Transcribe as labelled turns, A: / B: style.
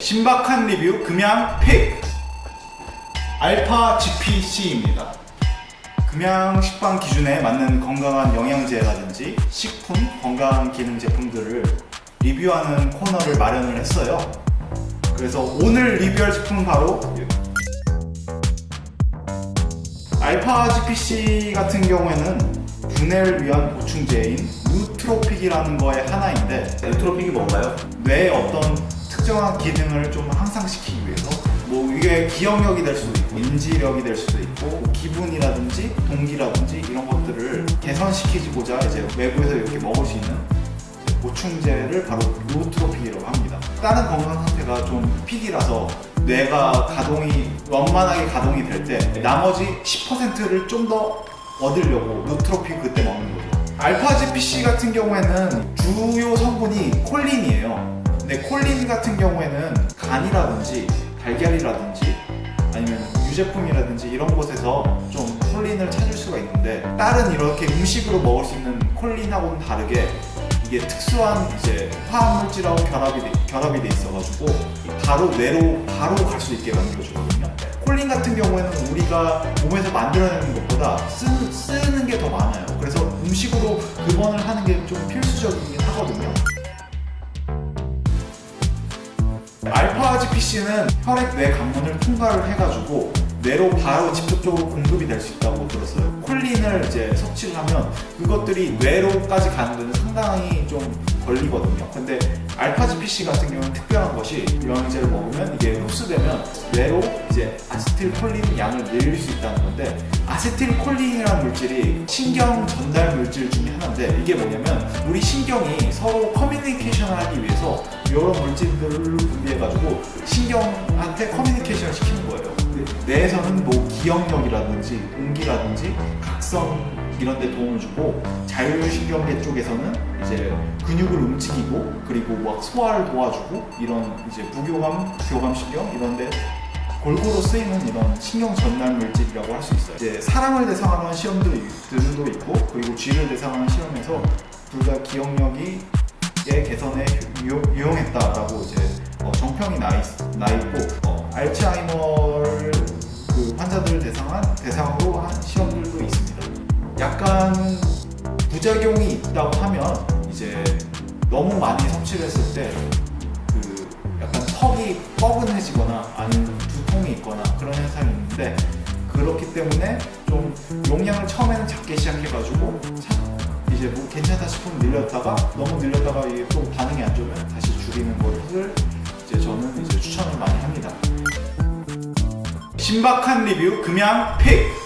A: 신박한 리뷰 금양 픽 알파 GPC입니다. 금양 식빵 기준에 맞는 건강한 영양제라든지 식품, 건강 기능 제품들을 리뷰하는 코너를 마련을 했어요. 그래서 오늘 리뷰할 제품은 바로 알파 GPC 같은 경우에는 두뇌를 위한 보충제인 누트로픽이라는 거의 하나인데
B: 엔트로픽이 뭔가요?
A: 뇌의 어떤 특정한 기능을 좀 향상시키기 위해서 뭐 이게 기억력이 될 수도 있고 인지력이 될 수도 있고 기분이라든지 동기라든지 이런 것들을 개선시키고자 이제 외부에서 이렇게 먹을 수 있는 보충제를 바로 루트로픽이라고 합니다. 다른 건강 상태가 좀 픽이라서 뇌가 가동이 원만하게 가동이 될 때 나머지 10%를 좀 더 얻으려고 루트로픽 그때 먹는 거죠. 알파 GPC 같은 경우에는 주요 성분이 콜린이에요. 근데 콜린 같은 경우에는 간이라든지 달걀이라든지 아니면 유제품이라든지 이런 곳에서 좀 콜린을 찾을 수가 있는데 다른 이렇게 음식으로 먹을 수 있는 콜린하고는 다르게 이게 특수한 이제 화학 물질하고 결합이 돼, 결합이 돼 있어가지고 바로 뇌로 바로 갈 수 있게 만들어주거든요. 콜린 같은 경우에는 우리가 몸에서 만들어내는 것보다 쓰, 쓰는 게 더 많아요. 그래서 음식으로 급원을 하는 게 좀 필수적이긴 하거든요. 알파 GPC는 혈액 뇌 관문을 통과를 해가지고 뇌로 바로 직접적으로 공급이 될 수 있다고 들었어요. 콜린을 이제 섭취를 하면 그것들이 뇌로까지 가는 데는 상당히 좀 걸리거든요. 근데 알파 GPC 같은 경우는 특별한 것이 영양제를 먹으면 이게 흡수되면 뇌로 이제 아세틸콜린 양을 늘릴 수 있다는 건데 아세틸콜린이라는 물질이 신경 전달 물질 중에 하나인데 이게 뭐냐면 우리 신경이 서로 커뮤니케이션을 하기 위해서 이런 물질들을 분비해가지고 신경한테 커뮤니케이션을 시키는 거예요. 뇌에서는 뭐 기억력이라든지 동기라든지 각성 이런 데 도움을 주고 자율신경계 쪽에서는 이제 근육을 움직이고 그리고 막 소화를 도와주고 이런 이제 부교감, 교감신경 이런 데 골고루 쓰이는 이런 신경 전달 물질이라고 할 수 있어요. 이제 사람을 대상으로 한 시험들도 있고 그리고 쥐를 한 시험에서 둘 다 기억력이 의 개선에 유, 유용했다라고 이제 어, 정평이 나, 있, 나 있고 어, 알츠하이머를 그 환자들을 대상한 대상으로 한 시험들도 있습니다. 약간 부작용이 있다고 하면 이제 너무 많이 섭취를 했을 때 그 약간 턱이 뻐근해지거나 아니면 있는데 그렇기 때문에 좀 용량을 처음에는 작게 시작해가지고 차- 이제 뭐 괜찮다 싶으면 늘렸다가 너무 늘렸다가 이게 또 반응이 안 좋으면 다시 줄이는 것을 이제 저는 이제 추천을 많이 합니다. 신박한 리뷰 금양 픽